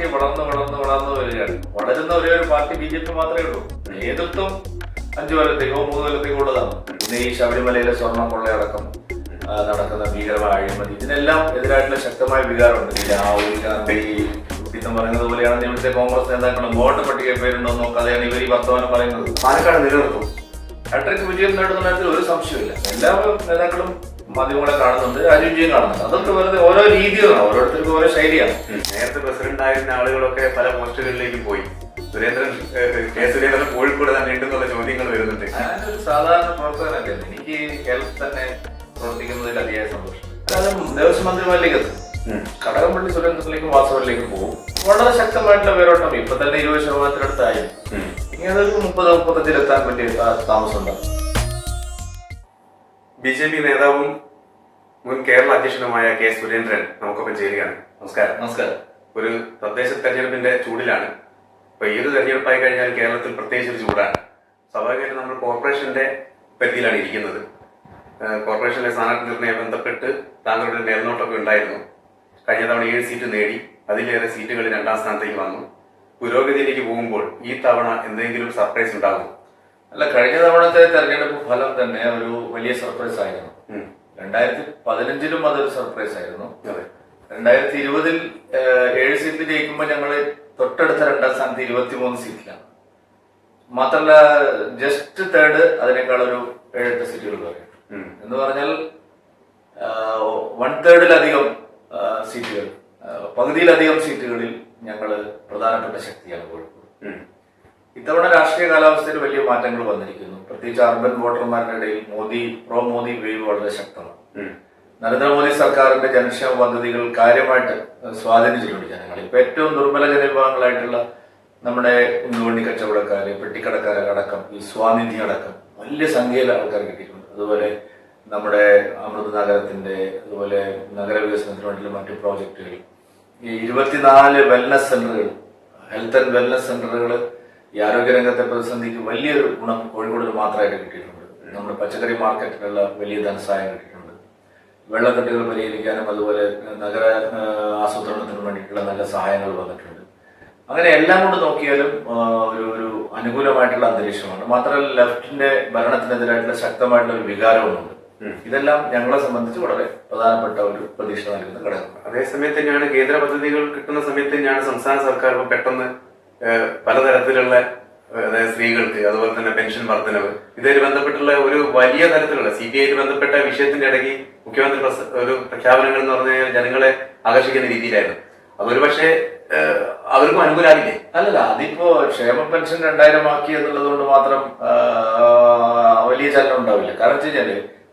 Party വളർന്ന് വളർന്ന് വളർന്ന് വരികയാണ്. വളരുന്ന ഒരേ ഒരു പാർട്ടി ബി ജെ പി മാത്രമേ ഉള്ളൂ. നേതൃത്വം അഞ്ചു കൊല്ലത്തേക്കോ മൂന്ന് കൊല്ലത്തേക്കോ ഉള്ളതാണ്. പിന്നെ ഈ ശബരിമലയിലെ സ്വർണം കൊള്ളയടക്കം നടക്കുന്ന ഭീകരമായ അഴിമതി ഇതിനെല്ലാം എതിരായിട്ടുള്ള ശക്തമായ വികാരമുണ്ട്. ഈ രാഹുൽ ഗാന്ധി പിന്നെ പറയുന്നത് പോലെയാണ് ഇവിടുത്തെ കോൺഗ്രസ് നേതാക്കളും വോട്ട് പട്ടിക പേരുണ്ടോ നോക്കാതെയാണ് ഇവർ ഈ വർത്തമാനം പറയുന്നത്. പാലക്കാട് നിലനിർത്തും ഹാട്രിക് വിജയം നേടുന്ന കാര്യത്തിൽ ഒരു സംശയമില്ല എല്ലാ നേതാക്കളും മാധ്യമങ്ങളെ കാണുന്നുണ്ട് രാജീവ് വിജയം കാണുന്നുണ്ട്. അതൊക്കെ വെറുതെ ഓരോ രീതികളാണ് ഓരോരുത്തർക്കും ഓരോ ശൈലിയാണ്. നേരത്തെ ആയിരുന്ന ആളുകളൊക്കെ പല പോസ്റ്റുകളിലേക്ക് പോയി. സുരേന്ദ്രൻ കെ സുരേന്ദ്രൻ കോഴിക്കോട് തന്നെ ഉണ്ടെന്നുള്ള ചോദ്യങ്ങൾ വരുന്നുണ്ട്. ഞാനൊരു സാധാരണ പ്രവർത്തകനല്ലേ? എനിക്ക് കേരളത്തിൽ തന്നെ പ്രവർത്തിക്കുന്നതിൽ അതിയായ സന്തോഷം. കാരണം ദേവസ്വം മന്ത്രിമാരിലേക്ക് എത്തും. കടകംപള്ളി സുരേന്ദ്രനിലേക്കും വാസവനിലേക്കും പോകും. വളരെ ശക്തമായിട്ടുള്ള വേരോട്ടം ഇപ്പൊ തന്നെ ഇരുപത് ശതമാനത്തിനടുത്തായി ഇങ്ങനൊരു ഇനി അതൊരു മുപ്പത് മുപ്പത്തഞ്ചിലെത്താൻ പറ്റിയ താ- താമസം ഉണ്ടാകും ബി ജെ പി നേതാവും മുൻ കേരള അധ്യക്ഷനുമായ കെ സുരേന്ദ്രൻ നമുക്കൊപ്പം ചേരുകയാണ്. നമസ്കാരം. നമസ്കാരം. ഒരു തദ്ദേശ തെരഞ്ഞെടുപ്പിന്റെ ചൂടിലാണ്. ഇപ്പൊ ഏത് തെരഞ്ഞെടുപ്പായി കഴിഞ്ഞാൽ കേരളത്തിൽ പ്രത്യേകിച്ച് ഒരു ചൂടാണ്. സ്വാഭാവികമായിട്ടും നമ്മൾ കോർപ്പറേഷന്റെ പരിധിയിലാണ് ഇരിക്കുന്നത്. കോർപ്പറേഷനിലെ സ്ഥാനാർത്ഥി നിർണയം ബന്ധപ്പെട്ട് താങ്കളുടെ മേൽനോട്ടമൊക്കെ ഉണ്ടായിരുന്നു. കഴിഞ്ഞ തവണ ഏഴ് സീറ്റ് നേടി അതിലേറെ സീറ്റുകൾ രണ്ടാം സ്ഥാനത്തേക്ക് വന്നു. പുരോഗതിയിലേക്ക് പോകുമ്പോൾ ഈ തവണ എന്തെങ്കിലും സർപ്രൈസ് ഉണ്ടാകും അല്ല കഴിഞ്ഞ തവണത്തെ തെരഞ്ഞെടുപ്പ് ഫലം തന്നെ ഒരു വലിയ സർപ്രൈസ് ആയിരുന്നു. രണ്ടായിരത്തി പതിനഞ്ചിലും അതൊരു സർപ്രൈസ് ആയിരുന്നു. രണ്ടായിരത്തി ഇരുപതിൽ ഏഴ് സീറ്റ് ജയിക്കുമ്പോൾ ഞങ്ങൾ തൊട്ടടുത്ത രണ്ടാം സ്ഥാനത്ത് ഇരുപത്തി മൂന്ന് സീറ്റിലാണ് മാത്രമല്ല ജസ്റ്റ് തേർഡ് അതിനേക്കാൾ ഒരു ഏഴെട്ട് സീറ്റുകൾ പറയും എന്ന് പറഞ്ഞാൽ വൺ തേർഡിലധികം സീറ്റുകൾ പകുതിയിലധികം സീറ്റുകളിൽ ഞങ്ങൾ പ്രധാനപ്പെട്ട ശക്തിയാണ് കോഴിക്കോട്. ഇത്തവണ രാഷ്ട്രീയ കാലാവസ്ഥയിൽ വലിയ മാറ്റങ്ങൾ വന്നിരിക്കുന്നു. പ്രത്യേകിച്ച് അർബൻ വോട്ടർമാരുടെ ഇടയിൽ മോദി പ്രോ മോദി വേവ് വളരെ ശക്തമാണ്. നരേന്ദ്രമോദി സർക്കാരിന്റെ ജനക്ഷേമ പദ്ധതികൾ കാര്യമായിട്ട് സ്വാധീനിച്ചിട്ടുണ്ട് ജനങ്ങൾ ഇപ്പൊ ഏറ്റവും ദുർബല ജനവിഭാഗങ്ങളായിട്ടുള്ള നമ്മുടെ ഉണ്ടുവണ്ടി കച്ചവടക്കാര് പെട്ടിക്കടക്കാര് അടക്കം ഈ സ്വാനിധി അടക്കം വലിയ സംഖ്യയിൽ ആൾക്കാർ കിട്ടിയിട്ടുണ്ട്. അതുപോലെ നമ്മുടെ അമൃത് നഗരത്തിന്റെ അതുപോലെ നഗരവികസനത്തിന് വേണ്ടിയുള്ള മറ്റു പ്രോജക്റ്റുകൾ. ഈ ഇരുപത്തിനാല് വെൽനസ് സെന്ററുകൾ ഹെൽത്ത് ആൻഡ് വെൽനസ് സെന്ററുകൾ ഈ ആരോഗ്യരംഗത്തെ പ്രതിസന്ധിക്ക് വലിയൊരു ഗുണം കോഴിക്കോട് മാത്രമായിട്ട് കിട്ടിയിട്ടുണ്ട്. നമ്മുടെ പച്ചക്കറി മാർക്കറ്റിലുള്ള വലിയ ധനസഹായം കിട്ടിയിട്ടുണ്ട്. വെള്ളക്കെട്ടുകൾ പരിഹരിക്കാനും അതുപോലെ നഗര ആസൂത്രണത്തിന് വേണ്ടിയിട്ടുള്ള നല്ല സഹായങ്ങൾ വന്നിട്ടുണ്ട്. അങ്ങനെ എല്ലാം കൊണ്ട് നോക്കിയാലും ഒരു ഒരു അനുകൂലമായിട്ടുള്ള അന്തരീക്ഷമാണ്. മാത്രമല്ല ലെഫ്റ്റിന്റെ ഭരണത്തിനെതിരായിട്ടുള്ള ശക്തമായിട്ടുള്ള ഒരു വികാരവുമുണ്ട്. ഇതെല്ലാം ഞങ്ങളെ സംബന്ധിച്ച് വളരെ പ്രധാനപ്പെട്ട ഒരു പ്രതീക്ഷ നൽകുന്ന ഘടകമാണ്. അതേസമയത്ത് തന്നെയാണ് കേന്ദ്ര പദ്ധതികൾ കിട്ടുന്ന സമയത്ത് തന്നെയാണ് സംസ്ഥാന സർക്കാർ പെട്ടെന്ന് പലതരത്തിലുള്ള അതായത് സ്ത്രീകൾക്ക് അതുപോലെ തന്നെ പെൻഷൻ വർധനവ്. ഇതുമായി ബന്ധപ്പെട്ടുള്ള ഒരു വലിയ തരത്തിലുള്ള സി ബി ഐ ബന്ധപ്പെട്ട വിഷയത്തിന്റെ ഇടയ്ക്ക് മുഖ്യമന്ത്രി ഒരു പ്രഖ്യാപനങ്ങൾ എന്ന് പറഞ്ഞു കഴിഞ്ഞാൽ ജനങ്ങളെ ആകർഷിക്കുന്ന രീതിയിലായിരുന്നു. അതൊരു പക്ഷേ അവർക്കും അനുകൂലമാകില്ലേ അല്ലല്ല അതിപ്പോ ക്ഷേമ പെൻഷൻ രണ്ടായിരം ആക്കി എന്നുള്ളത് കൊണ്ട് മാത്രം വലിയ ചലനം ഉണ്ടാവില്ല. കാരണം വെച്ച് കഴിഞ്ഞാൽ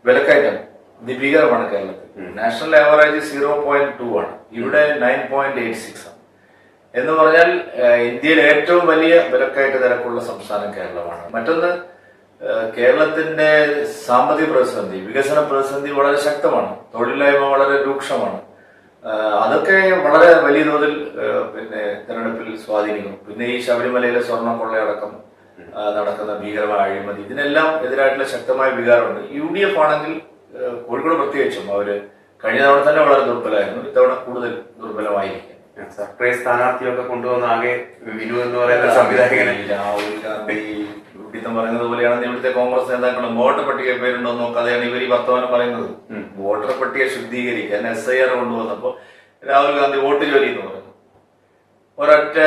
വിലക്കയറ്റം അതിഭീകരമാണ് കേരളത്തിൽ. National average zero point two ആണ്. ഇവിടെ നയൻ പോയിന്റ് എയ്റ്റ് സിക്സ് എന്ന് പറഞ്ഞാൽ ഇന്ത്യയിൽ ഏറ്റവും വലിയ വിലക്കയറ്റ നിരക്കുള്ള സംസ്ഥാനം കേരളമാണ്. മറ്റൊന്ന് കേരളത്തിന്റെ സാമ്പത്തിക പ്രതിസന്ധി വികസന പ്രതിസന്ധി വളരെ ശക്തമാണ്. തൊഴിലില്ലായ്മ വളരെ രൂക്ഷമാണ്. അതൊക്കെ വളരെ വലിയ തോതിൽ പിന്നെ തെരഞ്ഞെടുപ്പിൽ സ്വാധീനിക്കും പിന്നെ ഈ ശബരിമലയിലെ സ്വർണം കൊള്ളയടക്കം നടക്കുന്ന ഭീകരമായ അഴിമതി ഇതിനെല്ലാം എതിരായിട്ടുള്ള ശക്തമായ വികാരമുണ്ട്. യു ഡി എഫ് ആണെങ്കിൽ കോഴിക്കോട് പ്രത്യേകിച്ചും അവർ കഴിഞ്ഞ തവണ തന്നെ വളരെ ദുർബലമായിരുന്നു. ഇത്തവണ കൂടുതൽ ദുർബലമായിരിക്കും. സർപ്രൈസ് സ്ഥാനാർത്ഥിയൊക്കെ കൊണ്ടുവന്ന ആകെ വിനു എന്ന് പറയുന്ന സംവിധായകനെ. രാഹുൽ ഗാന്ധി പറയുന്നത് പോലെയാണ് ഇവിടുത്തെ കോൺഗ്രസ് നേതാക്കളും വോട്ടർ പട്ടിക പേരുണ്ടോ നോക്കാതെയാണ് ഇവർ ഈ വർത്തമാനം പറയുന്നത്. വോട്ടർ പട്ടിക ശുദ്ധീകരിക്കാൻ എസ് ഐ ആർ കൊണ്ടുവന്നപ്പോ രാഹുൽ ഗാന്ധി വോട്ട് ജോലി എന്ന് പറയുന്നു ഒരൊറ്റ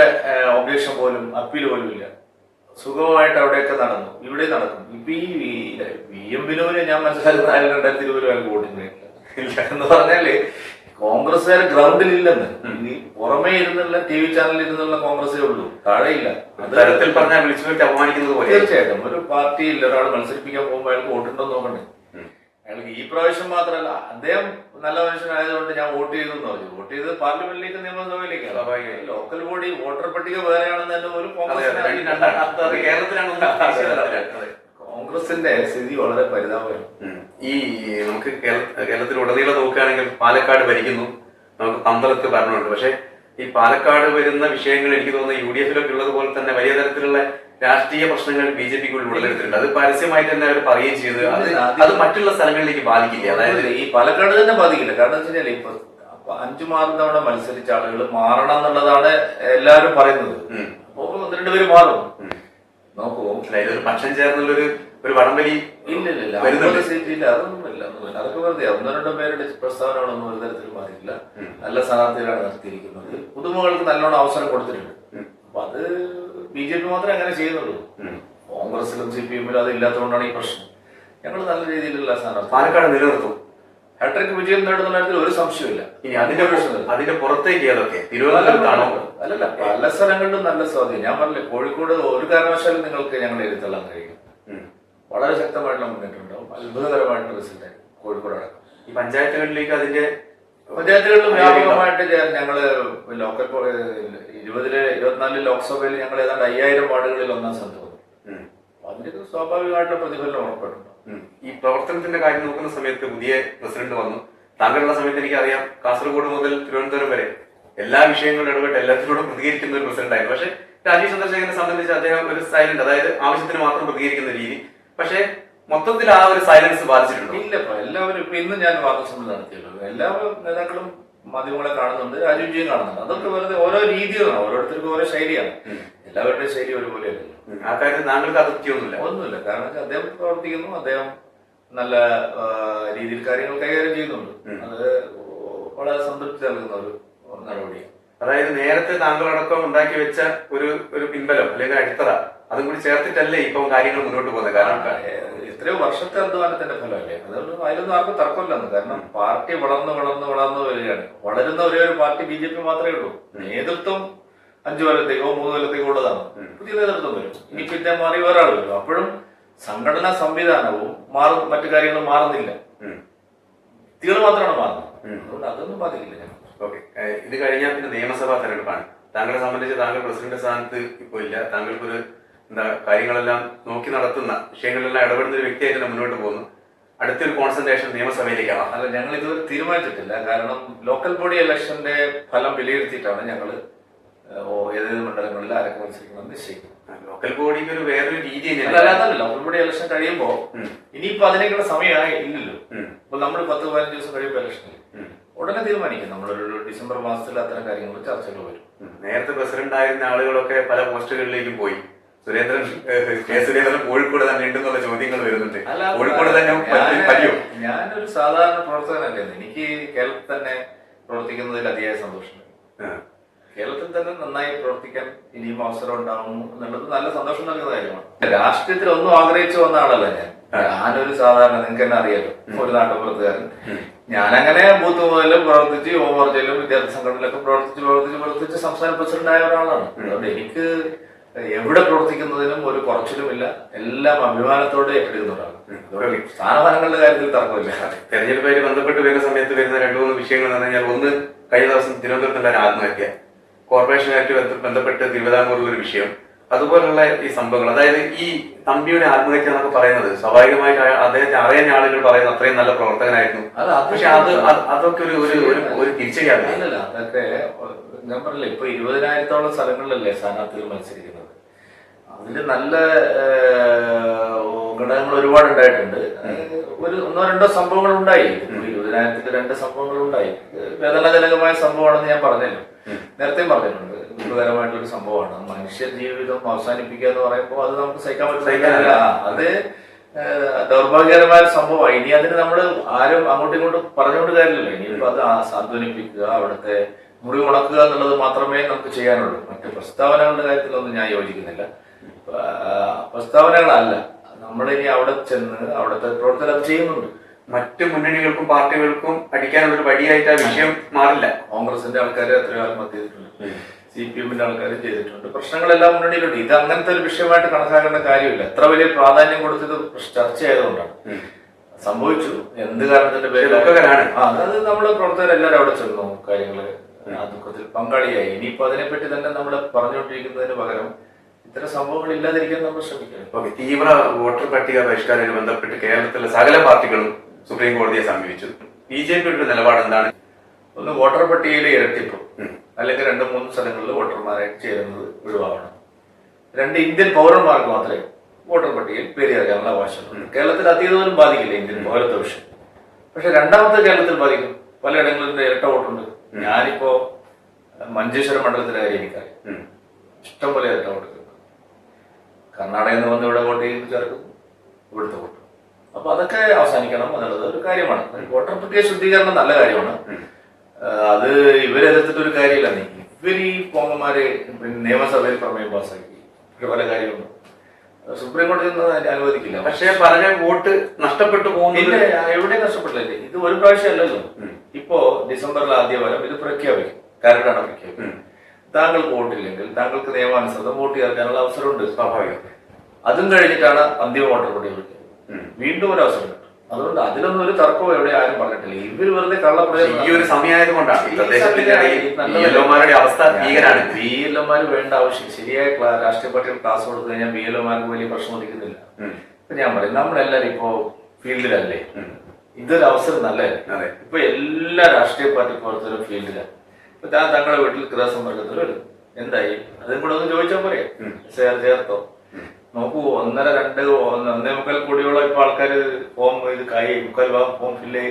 ഒബ്ജക്ഷൻ പോലും അപ്പീൽ പോലും ഇല്ല. സുഗമമായിട്ട് അവിടെയൊക്കെ നടന്നു. ഇവിടെ നടക്കും. ഇപ്പൊ ഈ വി എം വിനോദിനെ ഞാൻ മനസ്സിലാക്കുന്ന രണ്ടായിരത്തി ഇരുപത് രൂപ വോട്ടിന് ഇല്ല എന്ന് പറഞ്ഞാൽ കോൺഗ്രസ്സുകാർ ഗ്രൗണ്ടിൽ ഇല്ലെന്ന് ഇനി പുറമേ ഇരുന്നുള്ള ടി വി ചാനലിൽ ഇരുന്നുള്ള കോൺഗ്രസ്സേ ഉള്ളൂ. താഴെയില്ല. തരത്തിൽ പറഞ്ഞാൽ വിളിച്ചു അപമാനിക്കുന്നത് പോലെ തീർച്ചയായിട്ടും. ഒരു പാർട്ടിയിൽ ഒരാൾ മത്സരിപ്പിക്കാൻ പോകുമ്പോൾ അയാൾക്ക് വോട്ടുണ്ടോ നോക്കണ്ടേ. അയാൾക്ക് ഈ പ്രാവശ്യം മാത്രമല്ല അദ്ദേഹം നല്ല മനുഷ്യനായതുകൊണ്ട് ഞാൻ വോട്ട് ചെയ്തു എന്ന് പറഞ്ഞു. വോട്ട് ചെയ്ത് പാർലമെന്റിലേക്ക് നിയമസഭയിലേക്ക്. ലോക്കൽ ബോഡി വോട്ടർ പട്ടിക വേറെയാണെന്ന് തന്നെ ഒരു കോൺഗ്രസ് കോൺഗ്രസിന്റെ സ്ഥിതി വളരെ പരിതാപകരം. ഈ നമുക്ക് കേരള- കേരളത്തിൽ ഉടനീളം നോക്കുകയാണെങ്കിൽ പാലക്കാട് ഭരിക്കുന്നു. നമുക്ക് പന്തളത്ത് ഭരണമുണ്ട്. പക്ഷേ ഈ പാലക്കാട് വരുന്ന വിഷയങ്ങൾ എനിക്ക് തോന്നുന്നു യു ഡി എഫിലൊക്കെ ഉള്ളത് പോലെ തന്നെ വലിയ തരത്തിലുള്ള രാഷ്ട്രീയ പ്രശ്നങ്ങൾ ബി ജെ പിക്ക് ഉടലെടുത്തിട്ടുണ്ട്. അത് പരസ്യമായിട്ട് തന്നെ അവർ പറയുകയും ചെയ്ത്. അത് അത് മറ്റുള്ള സ്ഥലങ്ങളിലേക്ക് ബാധിക്കില്ല. അതായത് ഈ പാലക്കാട് തന്നെ ബാധിക്കില്ല. കാരണം വെച്ച് കഴിഞ്ഞാൽ ഇപ്പൊ അഞ്ചു മാറും തവണ മത്സരിച്ച ആളുകൾ മാറണം എന്നുള്ളതാണ് എല്ലാവരും പറയുന്നത്. അപ്പൊ രണ്ടുപേര് മാറും. ഉം. നോക്കൂ അല്ല ഒരു പക്ഷം ചേർന്നുള്ളൊരു ഒരു വടംവലി ഇല്ല ഇല്ല ഇല്ല വരുന്നുണ്ട്. അമ്പത് സീറ്റ് ഇല്ല അതൊന്നുമില്ല. ഒന്നുമില്ല അതൊക്കെ വെറുതെ. ഒന്നോ രണ്ടോ പേരുടെ പ്രസ്താവനകളൊന്നും ഒരു തരത്തിൽ മാറിയില്ല നല്ല സ്ഥാനാർത്ഥികളാണ് നിർത്തിയിരിക്കുന്നത് പുതുമകൾക്ക് നല്ലോണം അവസരം കൊടുത്തിട്ടുണ്ട്. അപ്പൊ അത് ബി ജെ പി മാത്രമേ അങ്ങനെ ചെയ്യുന്നുള്ളൂ. കോൺഗ്രസിലും സി പി എമ്മിലും അത് ഇല്ലാത്തതുകൊണ്ടാണ് ഈ പ്രശ്നം. ഞങ്ങൾ നല്ല രീതിയിലുള്ള സ്ഥാനാർത്ഥി പാലക്കാട് നിലനിർത്തും. ഹാട്രിക് വിജയം നേടുന്ന കാര്യത്തിൽ ഒരു സംശയമില്ല ഇനി അതിന്റെ പ്രശ്നം അതിന്റെ പുറത്തേക്ക് ഏതൊക്കെ? തിരുവനന്തപുരത്താണോ? അല്ലല്ല പല സ്ഥലങ്ങളിലും നല്ല സ്വാധീനം. ഞാൻ പറഞ്ഞില്ലേ കോഴിക്കോട് ഒരു കാരണവശാലും നിങ്ങൾക്ക് ഞങ്ങളെ എഴുത്തള്ളാൻ കഴിയും. വളരെ ശക്തമായിട്ടുള്ള മുന്നേറ്റം ഉണ്ടാവും അത്ഭുതകരമായിട്ടുള്ള റിസൾട്ട് കോഴിക്കോട് അടക്കം. ഈ പഞ്ചായത്തുകളിലേക്ക് അതിന്റെ പഞ്ചായത്തുകളിലും വ്യാപകമായിട്ട് ഞങ്ങൾ ഞങ്ങൾ ലോക്കൽ ഇരുപതിൽ ഇരുപത്തിനാലിൽ ലോക്സഭയിൽ ഞങ്ങൾ ഏതാണ്ട് അയ്യായിരം വാർഡുകളിൽ ഒന്നാം സ്ഥലത്ത് വന്നു. അതിന്റെ സ്വാഭാവികമായിട്ടുള്ള പ്രതിഫലനം ഉറപ്പായിട്ടുണ്ട് ഈ പ്രവർത്തനത്തിന്റെ കാര്യം നോക്കുന്ന സമയത്ത് പുതിയ പ്രസിഡന്റ് വന്നു. താങ്കളുടെ സമയത്ത് എനിക്കറിയാം കാസർഗോഡ് മുതൽ തിരുവനന്തപുരം വരെ എല്ലാ വിഷയങ്ങളും ഇടപെട്ട് എല്ലാത്തിനോടും പ്രതികരിക്കുന്ന ഒരു പ്രസിഡന്റ് ആയിരുന്നു പക്ഷെ രാജീവ് ചന്ദ്രശേഖരനെ സംബന്ധിച്ച് അദ്ദേഹം ഒരു സൈലന്റ് അതായത് ആവശ്യത്തിന് മാത്രം പ്രതികരിക്കുന്ന രീതി പക്ഷെ മൊത്തത്തിൽ ആ ഒരു സൈലൻസ് ബാധിച്ചിട്ടുണ്ട്? ഇല്ല ഇപ്പൊ എല്ലാവരും ഇപ്പൊ ഇന്ന് ഞാൻ വാർത്താസമ്മേളനം നടത്തിയല്ലോ എല്ലാ നേതാക്കളും മാധ്യമങ്ങളെ കാണുന്നുണ്ട് രാജീവ്ജിയും കാണുന്നുണ്ട്. അതൊക്കെ വെറുതെ ഓരോ രീതികളാണ് ഓരോരുത്തർക്കും ഓരോ ശൈലിയാണ്. എല്ലാവരുടെയും ശൈലി ഒരുപോലെയല്ലല്ലോ ഉം. ആ കാര്യത്തിൽ താങ്കൾക്ക് അതൃപ്തിയൊന്നുമില്ല? ഒന്നുമില്ല. കാരണം അദ്ദേഹം പ്രവർത്തിക്കുന്നു അദ്ദേഹം നല്ല രീതിയിൽ കാര്യങ്ങൾ കൈകാര്യം ചെയ്യുന്നുണ്ട്. അത് വളരെ സംതൃപ്തി നൽകുന്ന ഒരു നടപടിയാണ്. അതായത് നേരത്തെ താങ്കളടക്കം ഉണ്ടാക്കി വെച്ച ഒരു ഒരു പിൻബലം അല്ലെങ്കിൽ അടിത്തറ അതും കൂടി ചേർത്തിട്ടല്ലേ ഇപ്പം കാര്യങ്ങൾ മുന്നോട്ട് പോകുന്നത്? കാരണം എത്രയോ വർഷത്തെ അധ്വാനത്തിന്റെ ഫലമല്ലേ? അതുകൊണ്ട് അതിലൊന്നും ആർക്കും തർക്കമില്ലെന്ന്. കാരണം പാർട്ടി വളർന്ന് വളർന്ന് വളർന്ന് വരികയാണ്. വളരുന്ന ഒരേ ഒരു പാർട്ടി ബി ജെ പി മാത്രമേ ഉള്ളൂ. നേതൃത്വം അഞ്ചു കൊല്ലത്തേക്കോ മൂന്ന് കൊല്ലത്തേക്കോ ഉള്ളതാണ്. പുതിയ നേതൃത്വം വരും. ഇനി പിന്നെ മാറി ഒരാൾ വരും. അപ്പോഴും സംഘടനാ സംവിധാനവും മാറും മറ്റു കാര്യങ്ങളും മാറുന്നില്ല. വ്യക്തികൾ മാത്രമാണ് മാറുന്നത്. അതുകൊണ്ട് അതൊന്നും ബാധിക്കില്ല ഞങ്ങൾ ഓക്കെ. ഇത് കഴിഞ്ഞാൽ പിന്നെ നിയമസഭാ തെരഞ്ഞെടുപ്പാണ്. താങ്കളെ സംബന്ധിച്ച് താങ്കൾ പ്രസിഡന്റ് സ്ഥാനത്ത് ഇപ്പോൾ ഇല്ല. താങ്കൾക്കൊരു എന്താ കാര്യങ്ങളെല്ലാം നോക്കി നടത്തുന്ന വിഷയങ്ങളിലെല്ലാം ഇടപെടുന്ന ഒരു വ്യക്തിയായിട്ട് തന്നെ മുന്നോട്ട് പോകുന്നു. അടുത്തൊരു കോൺസെൻട്രേഷൻ നിയമസഭയിലേക്കാണ്. അല്ല ഞങ്ങൾ ഇതുവരെ തീരുമാനിച്ചിട്ടില്ല. കാരണം ലോക്കൽ ബോഡി ഇലക്ഷന്റെ ഫലം വിലയിരുത്തിയിട്ടാണ് ഞങ്ങൾ ഏതേത് മണ്ഡലങ്ങളിൽ ആരൊക്കെ മത്സരിക്കണം നിശ്ചയിക്കുന്നത്. ലോക്കൽ ബോഡിക്ക് ഒരു വേറൊരു രീതി അല്ല, തന്നെയാണ് അല്ല, ലോക്കൽ ബോഡി ഇലക്ഷൻ കഴിയുമ്പോ ഉം. ഇനിയിപ്പോ അതിനേക്കുള്ള സമയമായി ഇല്ലല്ലോ. അപ്പൊ നമ്മൾ പത്ത് പതിനഞ്ച് ദിവസം കഴിയുമ്പോൾ ഇലക്ഷൻ. ഉടനെ തീരുമാനിക്കും. നമ്മളൊരു ഡിസംബർ മാസത്തിൽ അത്തരം കാര്യങ്ങൾ ചർച്ചകൾ വരും. നേരത്തെ പ്രസിഡന്റ് ആയിരുന്ന ആളുകളൊക്കെ പല പോസ്റ്റുകളിലേക്കും പോയി. സുരേന്ദ്രൻ കെ സുരേന്ദ്രൻ കോഴിക്കോട് തന്നെ ഉണ്ടെന്നുള്ള ചോദ്യങ്ങൾ വരുന്നുണ്ട്. കോഴിക്കോട് തന്നെ ഞാനൊരു സാധാരണ പ്രവർത്തകനല്ലേ. എനിക്ക് കേരളത്തിൽ തന്നെ പ്രവർത്തിക്കുന്നതിൽ അതിയായ സന്തോഷമുണ്ട്. കേരളത്തിൽ തന്നെ നന്നായി പ്രവർത്തിക്കാൻ ഇനിയും അവസരം ഉണ്ടാകുന്നു എന്നുള്ളത് നല്ല സന്തോഷം നൽകുന്ന കാര്യമാണ്. രാഷ്ട്രീയത്തിൽ ഒന്നും ആഗ്രഹിച്ചു വന്ന ആളല്ല ഞാൻ. ഞാനൊരു സാധാരണ നിങ്ങൾക്ക് തന്നെ അറിയാലോ. ഒരു നാട്ടുപുറത്തുകാരൻ ഞാനങ്ങനെ ബൂത്ത് മുതലും പ്രവർത്തിച്ച് യുവമോർച്ചയിലും വിദ്യാർത്ഥി സംഘടനയിലൊക്കെ പ്രവർത്തിച്ച് പ്രവർത്തിച്ച് പ്രവർത്തിച്ച് സംസ്ഥാന പ്രസിഡന്റ് ആയ ഒരാളാണ് അതുകൊണ്ട് എനിക്ക് എവിടെ പ്രവർത്തിക്കുന്നതിനും ഒരു കുറച്ചിലുമില്ല എല്ലാം അഭിമാനത്തോടെ ഏറ്റെടുക്കുന്ന ഒരാളാണ്. സ്ഥാനമാനങ്ങളുടെ കാര്യത്തിൽ തർക്കമില്ല. തെരഞ്ഞെടുപ്പുമായി ബന്ധപ്പെട്ട് വരുന്ന സമയത്ത് വരുന്ന രണ്ടു മൂന്ന് വിഷയങ്ങൾ എന്ന് പറഞ്ഞാൽ ഒന്ന് കഴിഞ്ഞ ദിവസം തിരുവനന്തപുരത്തുണ്ടായ ആത്മഹത്യ. കോർപ്പറേഷനായിട്ട് ബന്ധ- ബന്ധപ്പെട്ട് തിരുവിതാംകൂറിൽ ഒരു വിഷയം. അതുപോലുള്ള ഈ സംഭവങ്ങൾ. അതായത് ഈ തമ്പിയുടെ ആത്മഹത്യ എന്നൊക്കെ പറയുന്നത് സ്വാഭാവികമായിട്ട് അദ്ദേഹത്തെ അറിയുന്ന ആളുകൾ പറയുന്നത് അത്രയും നല്ല പ്രവർത്തകനായിരുന്നു. പക്ഷെ അത് അത് അതൊക്കെ ഒരു ഒരു ഒരു അല്ലല്ല അതൊക്കെ ഞാൻ പറഞ്ഞില്ല ഇപ്പൊ ഇരുപതിനായിരത്തോളം സ്ഥലങ്ങളിലല്ലേ സ്ഥാനാർത്ഥികൾ മത്സരിക്കുന്നത്. അതിൽ നല്ല ഘടകങ്ങൾ ഒരുപാട് ഉണ്ടായിട്ടുണ്ട് ഒരു ഒന്നോ രണ്ടോ സംഭവങ്ങൾ ഉണ്ടായി യുവജനായത്തിന്റെ രണ്ട് സംഭവങ്ങൾ ഉണ്ടായി വേദനാജനകമായ സംഭവമാണെന്ന് ഞാൻ പറഞ്ഞല്ലോ. നേരത്തെ പറഞ്ഞിട്ടുണ്ട്. ദുഃഖകരമായിട്ടുള്ള ഒരു സംഭവമാണ്. മനുഷ്യ ജീവിതം അവസാനിപ്പിക്കുക എന്ന് പറയുമ്പോൾ അത് നമുക്ക് സഹിക്കാൻ പറ്റില്ല. അത് ദൗർഭാഗ്യകരമായ സംഭവമാണ്. ഇനി അതിന് നമ്മൾ ആരും അങ്ങോട്ടും ഇങ്ങോട്ടും പറഞ്ഞുകൊണ്ട് കാര്യമില്ലല്ലോ. ഇനിയിപ്പോ അത് സാന്ത്വനിപ്പിക്കുക അവിടുത്തെ മുറി ഉണക്കുക എന്നുള്ളത് മാത്രമേ നമുക്ക് ചെയ്യാനുള്ളൂ. മറ്റു പ്രസ്താവനകളുടെ കാര്യത്തിലൊന്നും ഞാൻ യോജിക്കുന്നില്ല. പ്രസ്താവനകളല്ല. നമ്മളിനി അവിടെ ചെന്ന് അവിടുത്തെ പ്രവർത്തനം അത് ചെയ്യുന്നുണ്ട്. മറ്റു മുന്നണികൾക്കും പാർട്ടികൾക്കും അടിക്കാനുള്ള ഒരു വടിയായിട്ട് ആ വിഷയം മാറില്ല. കോൺഗ്രസിന്റെ ആൾക്കാർ എത്ര കാലം ചെയ്തിട്ടുണ്ട്. സി പി എമ്മിന്റെ ആൾക്കാരും ചെയ്തിട്ടുണ്ട്. പ്രശ്നങ്ങളെല്ലാം മുന്നണിയിലുണ്ട്. ഇത് അങ്ങനത്തെ ഒരു വിഷയമായിട്ട് കണക്കാക്കേണ്ട കാര്യമില്ല. എത്ര വലിയ പ്രാധാന്യം കൊടുത്തത് ചർച്ചയായതുകൊണ്ടാണ്. സംഭവിച്ചു. എന്ത് കാരണത്തിന്റെ പേരിലാണ്. അത് നമ്മൾ നമ്മൾ പ്രവർത്തകരെല്ലാരും അവിടെ ചെന്നു. കാര്യങ്ങൾ ആ ദുഃഖത്തിൽ പങ്കാളിയായി. ഇനിയിപ്പോ അതിനെപ്പറ്റി തന്നെ നമ്മൾ പറഞ്ഞുകൊണ്ടിരിക്കുന്നതിന് പകരം ഇത്തരം സംഭവങ്ങൾ ഇല്ലാതിരിക്കാൻ നമ്മൾ ശ്രമിക്കുക ഓക്കെ തീവ്ര വോട്ടർ പട്ടിക പരിഷ്കാരവുമായി ബന്ധപ്പെട്ട് കേരളത്തിലെ സകല പാർട്ടികളും സുപ്രീം കോടതിയെ സമീപിച്ചു. ബി ജെ പിയുടെ നിലപാട് എന്താണ്? ഒന്ന് വോട്ടർ പട്ടികയിലെ ഇരട്ടിപ്പ്. അല്ലെങ്കിൽ രണ്ട് മൂന്ന് സ്ഥലങ്ങളിൽ വോട്ടർമാരെ ചേരുന്നത് ഒഴിവാകണം രണ്ട് ഇന്ത്യൻ പൗരന്മാർക്ക് മാത്രമേ വോട്ടർ പട്ടികയിൽ പേര് ചേർക്കാനുള്ള അവകാശമുള്ളൂ കേരളത്തിൽ അതീതപോലും ബാധിക്കില്ല ഇന്ത്യൻ പൗരത്വ വിഷയം പക്ഷെ രണ്ടാമത്തെ കേരളത്തിൽ ബാധിക്കും. പലയിടങ്ങളിലും ഇരട്ട വോട്ടുണ്ട്. ഞാനിപ്പോ മഞ്ചേശ്വരം മണ്ഡലത്തിലെ കാര്യം എനിക്കറിയാം. ഉം. ഇഷ്ടംപോലെ ഇരട്ട വോട്ട് കിട്ടും കർണാടകയിൽ എന്ന് വന്ന് ഇവിടെ വോട്ട് ചെയ്ത് ചേർക്കും ഇവിടുത്തെ വോട്ട്. അപ്പൊ അതൊക്കെ അവസാനിക്കണം എന്നുള്ളത് ഒരു കാര്യമാണ്. വോട്ടർ പട്ടിക ശുദ്ധീകരണം നല്ല കാര്യമാണ്. അത് ഇവരെതിർത്തിട്ട് ഒരു കാര്യമില്ല. നീ ഇവർ ഈ പോങ്ങന്മാര് പിന്നെ നിയമസഭയിൽ പ്രമേയം പാസ്സാക്കി പല കാര്യമുണ്ട് സുപ്രീം കോടതി ഒന്നും അനുവദിക്കില്ല. പക്ഷേ പറഞ്ഞ വോട്ട് നഷ്ടപ്പെട്ടു പോകുന്നില്ല എവിടെ നഷ്ടപ്പെട്ടില്ലേ. ഇത് ഒരു പ്രാവശ്യം അല്ലല്ലോ ഇപ്പോ ഡിസംബറിൽ ആദ്യ വാരം ഇത് പ്രഖ്യാപിക്കും. കരടാണ് പ്രഖ്യാപിക്കും. താങ്കൾക്ക് വോട്ടില്ലെങ്കിൽ താങ്കൾക്ക് നിയമാനുസൃതം വോട്ട് ചേർക്കാനുള്ള അവസരമുണ്ട് സ്വാഭാവികം. അതും കഴിഞ്ഞിട്ടാണ് അന്തിമ വോട്ടർ പട്ടിക വിളിക്കുന്നത് വീണ്ടും ഒരു അവസരം കിട്ടും. അതുകൊണ്ട് അതിനൊന്നും ഒരു തർക്കവും എവിടെ ആരും പറഞ്ഞിട്ടില്ല. ഇവർ വെറുതെ കള്ളപ്രചരണം ഈ ഒരു സമയമായത് കൊണ്ടാണ് നല്ല അവസ്ഥ ഭീകരാണ്. ബി എൽ എമാർ വേണ്ട ആവശ്യം. ശരിയായ രാഷ്ട്രീയ പാർട്ടികൾ ക്ലാസ് കൊടുത്തു കഴിഞ്ഞാൽ ബി എൽ എമാർക്ക് വലിയ പ്രശ്നം ഒതുക്കുന്നില്ല ഉം. ഇപ്പൊ ഞാൻ പറയും നമ്മളെല്ലാരും ഇപ്പോ ഫീൽഡിലല്ലേ. ഇതൊരു അവസരം നല്ലതല്ലേ? അതെ. ഇപ്പൊ എല്ലാ രാഷ്ട്രീയ പാർട്ടി പ്രവർത്തകരും ഫീൽഡിലാണ്. ഇപ്പൊ ഞാൻ തങ്ങളുടെ വീട്ടിൽ ഗൃഹസമ്പർക്കത്തിൽ വരും. എന്തായി? അതും കൂടെ ഒന്ന് ചോദിച്ചാൽ പോരെ? സേർ ചേർ ചേർത്തോ? നോക്കൂ ഒന്നര രണ്ട് ഒന്ന് മുക്കാൽ കോടിയോളം ഇപ്പൊ ആൾക്കാർ ഫോം ഇത് കൈ മുക്കാൽ ഭാഗം ഫോം ഫില്ല്.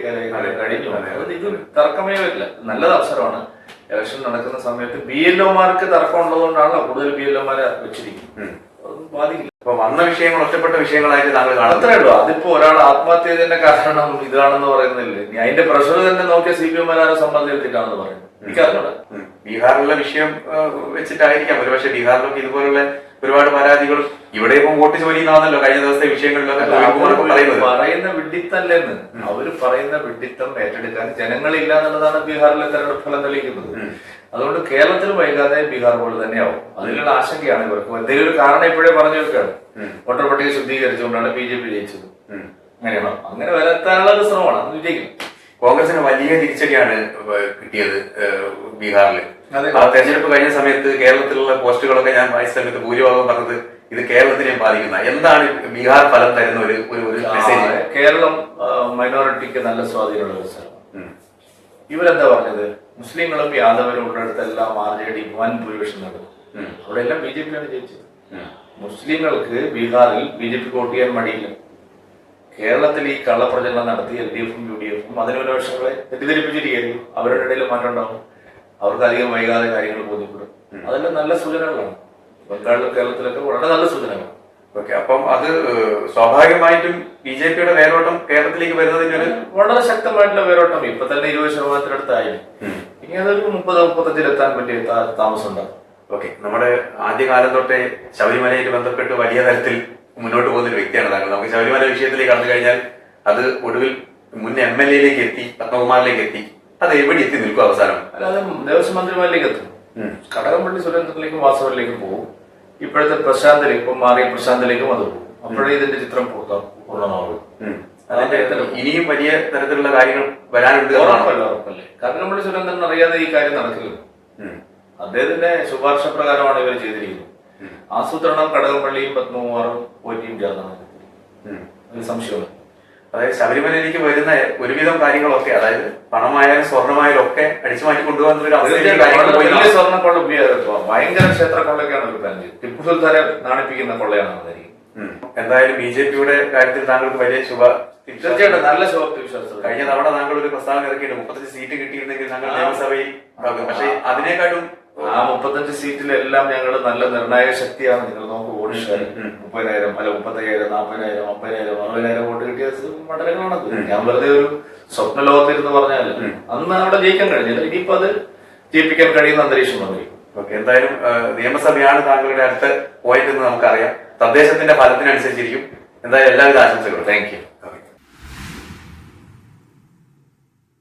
കഴിഞ്ഞു. ഇത് തർക്കമേ വരില്ല. നല്ലത് അവസരമാണ്. ഇലക്ഷൻ നടക്കുന്ന സമയത്ത് ബി എൽ ഒമാർക്ക് തർക്കം ഉള്ളതുകൊണ്ടാണല്ലോ കൂടുതൽ ബി എൽ ഒമാരെ വെച്ചിരിക്കുന്നത്. അതൊന്നും ബാധിക്കില്ല. അപ്പൊ വന്ന വിഷയങ്ങൾ ഒറ്റപ്പെട്ട വിഷയങ്ങളായിട്ട് താങ്കൾ അത്രേ ഉള്ളൂ. അതിപ്പോ ഒരാൾ ആത്മഹത്യ ചെയ്തതിന്റെ കാരണം ഇതാണെന്ന് പറയുന്നില്ലേ. ഇനി അതിന്റെ പ്രഷർ തന്നെ നോക്കിയ സി പി എം മാരെ സംബന്ധിച്ചിട്ടാണെന്ന് പറയുന്നത് എനിക്കറിഞ്ഞൂടാ. ബീഹാറിലെ വിഷയം വെച്ചിട്ടായിരിക്കാം. ഒരുപക്ഷെ ബീഹാറിലൊക്കെ ഇതുപോലുള്ള ഒരുപാട് പരാതികളും ഇവിടെ ഇപ്പം വോട്ട് ചോദിക്കുന്നതാണല്ലോ. കഴിഞ്ഞ ദിവസത്തെ വിഷയങ്ങളിലൊക്കെ പറയുന്ന വിഡിത്തല്ലെന്ന്. അവർ പറയുന്ന വിഡിത്തം ഏറ്റെടുക്കാൻ ജനങ്ങളില്ല എന്നുള്ളതാണ് ബീഹാറിലെ തെരഞ്ഞെടുപ്പ് ഫലം തെളിയിക്കുന്നത്. അതുകൊണ്ട് കേരളത്തിൽ വൈകാതെ ബീഹാർ പോലെ തന്നെയാവും. അതിനുള്ള ആശങ്കയാണ് ഇവർക്ക്. എന്തെങ്കിലും ഒരു കാരണം ഇപ്പോഴേ പറഞ്ഞു വെക്കുകയാണ്. വോട്ടർ പട്ടിക ശുദ്ധീകരിച്ചുകൊണ്ടാണ് ബി ജെ പി ജയിച്ചത്. അങ്ങനെയാണോ? അങ്ങനെ വരത്താനുള്ള ഒരു ശ്രമമാണ്. അത് വിജയിക്കും. കോൺഗ്രസിന് വലിയ തിരിച്ചടിയാണ് കിട്ടിയത് ബീഹാറിൽ തെരഞ്ഞെടുപ്പ് കഴിഞ്ഞ സമയത്ത് കേരളത്തിലുള്ള പോസ്റ്റുകളൊക്കെ ഞാൻ വായിച്ച സമയത്ത് ഭൂരിഭാഗം പറഞ്ഞത് ഇത് കേരളത്തിനെയും ബാധിക്കുന്ന എന്താണ് ബീഹാർ ഫലം തരുന്ന ഒരു ഒരു മെസ്സേജ്? കേരളം മൈനോറിറ്റിക്ക് നല്ല സ്വാധീനമുള്ള ഒരു സ്ഥലമാണ് ഇവരെന്താ പറഞ്ഞത്? മുസ്ലിങ്ങളും യാദവരും ഉള്ളിടത്തെല്ലാം ആർ ജെ ഡി വൻ ഭൂരിപക്ഷം നടന്നു. അവിടെ എല്ലാം ബി ജെ പിയാണ് ജയിച്ചത് മുസ്ലിങ്ങൾക്ക് ബീഹാറിൽ ബി ജെ പി വോട്ട് ചെയ്യാൻ മടിയില്ല. കേരളത്തിൽ ഈ കള്ളപ്രചരണം നടത്തി എൽ ഡി എഫും യു ഡി എഫും അതിനുപക്ഷങ്ങളെ തെറ്റിദ്ധരിപ്പിച്ചിരിക്കുന്നു. അവരുടെ ഇടയിൽ മാറ്റം ഉണ്ടാവും. അവർക്ക് അധികം വൈകാതെ കാര്യങ്ങൾ ബോധ്യപ്പെടും. അതെല്ലാം നല്ല സൂചനകളാണ്. ബംഗാളിലും കേരളത്തിലൊക്കെ വളരെ നല്ല സൂചനകളാണ്. ഓക്കെ അപ്പം അത് സ്വാഭാവികമായിട്ടും ബി ജെ പിയുടെ വേരോട്ടം കേരളത്തിലേക്ക് വരുന്നതിന് വളരെ ശക്തമായിട്ടുള്ള വേരോട്ടം ഇപ്പൊ തന്നെ ഇരുപത് ശതമാനത്തിനടുത്തായി ഇനി അതൊരു മുപ്പത് മുപ്പത്തഞ്ചിലെത്താൻ പറ്റിയ താമസമുണ്ടാകും ഓക്കെ നമ്മുടെ ആദ്യകാലം തൊട്ടേ ശബരിമലയിൽ ബന്ധപ്പെട്ട് വലിയ തരത്തിൽ മുന്നോട്ട് പോകുന്ന ഒരു വ്യക്തിയാണ് താങ്കൾ. നമുക്ക് ശബരിമല വിഷയത്തിലേക്ക് കടന്നു കഴിഞ്ഞാൽ അത് ഒടുവിൽ മുൻ എം എൽ എയിലേക്ക് എത്തി പത്മകുമാറിലേക്ക് എത്തി. അത് എവിടെ എത്തി നിൽക്കും അവസാനം? അല്ലാതെ ദേവസ്വം മന്ത്രിമാരിലേക്ക് എത്തും. കടകംപള്ളി സുരേന്ദ്രനിലേക്കും വാസവരിലേക്കും പോകും. ഇപ്പോഴത്തെ പ്രശാന്തിലേക്ക് ഇപ്പം മാറിയ പ്രശാന്തിലേക്കും അത് പോകും. അപ്പോഴേ ഇതിന്റെ ചിത്രം പൂർത്തം പൂർണമാകും ഇനിയും വലിയ തരത്തിലുള്ള കാര്യങ്ങൾ വരാനുണ്ട് കാരണം നമ്മൾ സുരേന്ദ്രൻ അറിയാതെ ഈ കാര്യം നടക്കില്ല. അദ്ദേഹത്തിന്റെ ശുപാർശ പ്രകാരമാണ് ഇവർ ചെയ്തിരിക്കുന്നത്. ആസൂത്രണം കടകംപള്ളിയും പത്മകുമാറും പോറ്റിയും ചേർന്നാണ് ഉം. അതായത് ശബരിമലയിലേക്ക് വരുന്ന ഒരുവിധം കാര്യങ്ങളൊക്കെ അതായത് പണമായാലും സ്വർണമായാലും ഒക്കെ അടിച്ചു മാറ്റി വലിയ സ്വർണക്കൊള്ള ഉപയോഗം ഭയങ്കര ക്ഷേത്രക്കൊള്ളൊക്കെയാണ് ഒരു പ്ലാൻ ചെയ്തത് ടിപ്പു സുൽത്താനെ നാണിപ്പിക്കുന്ന കൊള്ളയാണ് അതായിരിക്കും എന്തായാലും ബി ജെ പിയുടെ കാര്യത്തിൽ താങ്കൾക്ക് വലിയ ശുഭ തീർച്ചയായിട്ടും നല്ല ശുഭപ്തി വിശ്വാസം. കഴിഞ്ഞ തവണ താങ്കൾ ഒരു പ്രസ്താവന ഇറക്കിയിട്ട് മുപ്പത്തഞ്ച് സീറ്റ് കിട്ടിയിരുന്നെങ്കിൽ താങ്കൾ നിയമസഭയിൽ. പക്ഷേ അതിനേക്കാട്ടും ആ മുപ്പത്തഞ്ച് സീറ്റിലെല്ലാം ഞങ്ങൾ നല്ല നിർണായക ശക്തിയാണ്. നിങ്ങൾ നോക്ക് ഉം. മുപ്പതിനായിരം അല്ല മുപ്പത്തയ്യായിരം നാൽപ്പതിനായിരം അമ്പതിനായിരം അറുപതിനായിരം വോട്ട് കിട്ടിയ മണ്ഡലങ്ങളാണത് ഞാൻ വെറുതെ ഒരു സ്വപ്ന ലോകത്തിരുന്ന് പറഞ്ഞാൽ അന്ന് അവിടെ ജയിക്കാൻ കഴിഞ്ഞില്ല ഇനിയിപ്പോ അത് ജയിപ്പിക്കാൻ കഴിയുന്ന അന്തരീക്ഷം വന്നിരിക്കും ഓക്കെ എന്തായാലും നിയമസഭയാണ് താങ്കളുടെ അടുത്ത പോയിന്റ് എന്ന് നമുക്കറിയാം. തദ്ദേശത്തിന്റെ ഫലത്തിനനുസരിച്ചിരിക്കും. എന്തായാലും എല്ലാവിധ ആശംസകളും. Thank you.